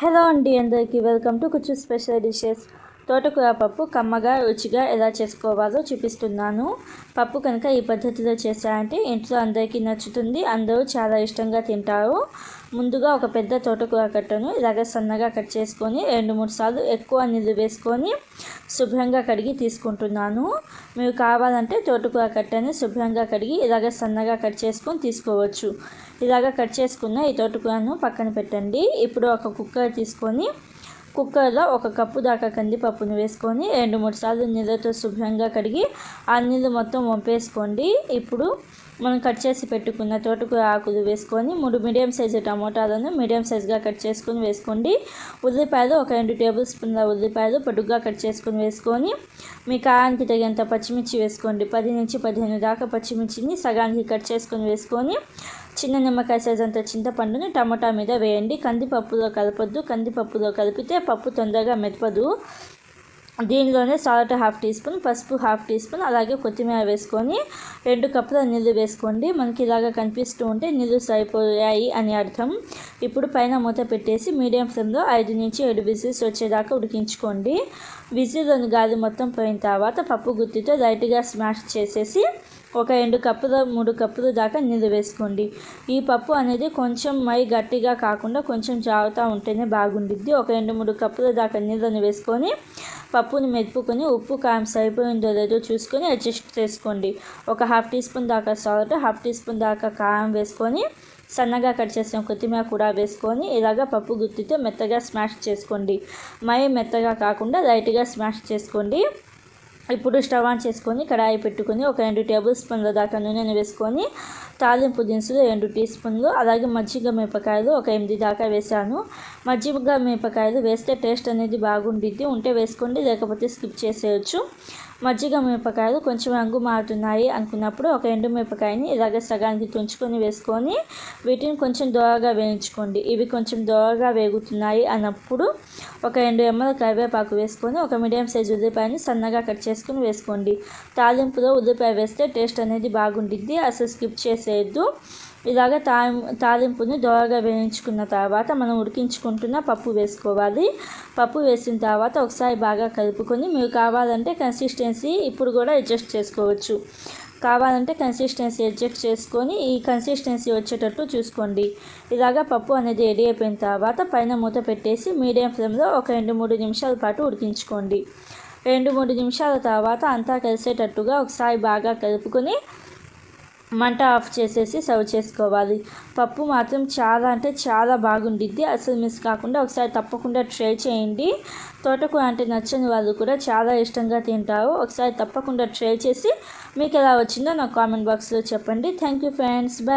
Hello అండి అందరికీ welcome to కుచ్చు స్పెషల్ డిషెస్. తోటకూర పప్పు కమ్మగా రుచిగా ఎలా చేసుకోవాలో చూపిస్తున్నాను. పప్పు కనుక ఈ పద్ధతిలో చేశారంటే ఇంట్లో అందరికీ నచ్చుతుంది అందరూ చాలా ఇష్టంగా తింటారు. ముందుగా ఒక పెద్ద తోటకూర కట్టను ఇలాగ సన్నగా కట్ చేసుకొని రెండు మూడు సార్లు ఎక్కువ నీళ్ళు వేసుకొని శుభ్రంగా కడిగి తీసుకుంటున్నాను. మీరు కావాలంటే తోటకూర కట్టని శుభ్రంగా కడిగి ఇలాగ సన్నగా కట్ చేసుకొని తీసుకోవచ్చు. ఇలాగ కట్ చేసుకున్న ఈ తోటకూరను పక్కన పెట్టండి. ఇప్పుడు ఒక కుక్కర్ తీసుకొని కుక్కర్లో ఒక కప్పు దాకా కందిపప్పును వేసుకొని రెండు మూడు సార్లు నీళ్ళతో శుభ్రంగా కడిగి ఆ నీళ్ళు మొత్తం వంపేసుకోండి. ఇప్పుడు మనం కట్ చేసి పెట్టుకున్న తోటకూర ఆకులు వేసుకొని మూడు మీడియం సైజు టమోటాలను మీడియం సైజుగా కట్ చేసుకొని వేసుకోండి. ఉల్లిపాయలు ఒక రెండు టేబుల్ స్పూన్ల ఉల్లిపాయలు పొడుగ్గా కట్ చేసుకొని వేసుకొని మీ కారానికి తగినంత పచ్చిమిర్చి వేసుకోండి. పది నుంచి పదిహేను దాకా పచ్చిమిర్చిని సగానికి కట్ చేసుకొని వేసుకొని చిన్న నిమ్మకాయ సైజ్ అంత చింతపండుని టమాటా మీద వేయండి. కందిపప్పులో కలపద్దు. కందిపప్పులో కలిపితే పప్పు తొందరగా మెత్తదు దీనిలోనే సాల్ట్ హాఫ్ టీ స్పూన్ పసుపు హాఫ్ టీ స్పూన్ అలాగే కొత్తిమీర వేసుకొని రెండు కప్పుల నీళ్ళు వేసుకోండి. మనకి ఇలాగా కనిపిస్తూ ఉంటే నీళ్ళు సరిపోయాయి అని అర్థం. ఇప్పుడు పైన మూత పెట్టేసి మీడియం ఫ్లేమ్లో ఐదు నుంచి ఏడు విజిల్స్ వచ్చేదాకా ఉడికించుకోండి. విజిల్లోని గాలి మొత్తం పోయిన తర్వాత పప్పు గుత్తితో లైట్గా స్మాష్ చేసేసి ఒక రెండు కప్పులు మూడు కప్పులు దాకా నీళ్ళు వేసుకోండి. ఈ పప్పు అనేది కొంచెం మై గట్టిగా కాకుండా కొంచెం జాగుతూ ఉంటేనే బాగుండిద్ది. ఒక రెండు మూడు కప్పుల దాకా నీళ్ళని వేసుకొని పప్పుని మెదుపుకొని ఉప్పు కారం సరిపోయిందో లేదో చూసుకొని అడ్జస్ట్ చేసుకోండి. ఒక హాఫ్ టీ స్పూన్ దాకా సాల్ట్ హాఫ్ టీ స్పూన్ దాకా కారం వేసుకొని సన్నగా కట్ చేసిన కొత్తిమీర కూడా వేసుకొని ఇలాగ పప్పు గుత్తితో మెత్తగా స్మాష్ చేసుకోండి. మై మెత్తగా కాకుండా లైట్గా స్మాష్ చేసుకోండి. ఇప్పుడు స్టవ్ ఆన్ చేసుకొని కడాయి పెట్టుకొని ఒక రెండు టేబుల్ స్పూన్ల దాకా నూనెను వేసుకొని తాలింపు దినుసులు రెండు టీ స్పూన్లు అలాగే మజ్జిగ మిరపకాయలు ఒక ఎనిమిది దాకా వేసాను మజ్జిగ మిరపకాయలు వేస్తే టేస్ట్ అనేది బాగుండిద్ది. ఉంటే వేసుకోండి లేకపోతే స్కిప్ చేసేయచ్చు. మజ్జిగ మిరపకాయలు కొంచెం రంగు మారుతున్నాయి అనుకున్నప్పుడు ఒక ఎండు మిరపకాయని ఇలాగే సగానికి తుంచుకొని వేసుకొని వీటిని కొంచెం దోరగా వేయించుకోండి. ఇవి కొంచెం దోరగా వేగుతున్నాయి అన్నప్పుడు ఒక రెండు ఎమ్మల కరివేపాకు వేసుకొని ఒక మీడియం సైజ్ ఉల్లిపాయని సన్నగా కట్ చేసుకుని వేసుకోండి. తాలింపులో ఉల్లిపాయ వేస్తే టేస్ట్ అనేది బాగుండిద్ది. అసలు స్కిప్ చేసి వేసేయద్దు ఇలాగ తా తాలింపుని దోరగా వేయించుకున్న తర్వాత మనం ఉడికించుకుంటున్న పప్పు వేసుకోవాలి. పప్పు వేసిన తర్వాత ఒకసారి బాగా కలుపుకొని మీరు కావాలంటే కన్సిస్టెన్సీ ఇప్పుడు కూడా అడ్జస్ట్ చేసుకోవచ్చు. కావాలంటే కన్సిస్టెన్సీ అడ్జస్ట్ చేసుకొని ఈ కన్సిస్టెన్సీ వచ్చేటట్టు చూసుకోండి. ఇలాగా పప్పు అనేది రెడీ అయిపోయిన తర్వాత పైన మూత పెట్టేసి మీడియం ఫ్లేమ్లో ఒక రెండు మూడు నిమిషాల పాటు ఉడికించుకోండి. రెండు మూడు నిమిషాల తర్వాత అంతా కలిసేటట్టుగా ఒకసారి బాగా కలుపుకొని మంట ఆఫ్ చేసేసి సర్వ్ చేసుకోవాలి. పప్పు మాత్రం చాలా అంటే చాలా బాగుండిద్ది. అసలు మిస్ కాకుండా ఒకసారి తప్పకుండా ట్రై చేయండి. తోటకూర అంటే నచ్చని వాళ్ళు కూడా చాలా ఇష్టంగా తింటారు. ఒకసారి తప్పకుండా ట్రై చేసి మీకు ఎలా వచ్చిందో నాకు కామెంట్ బాక్స్లో చెప్పండి. Thank you friends. బాయ్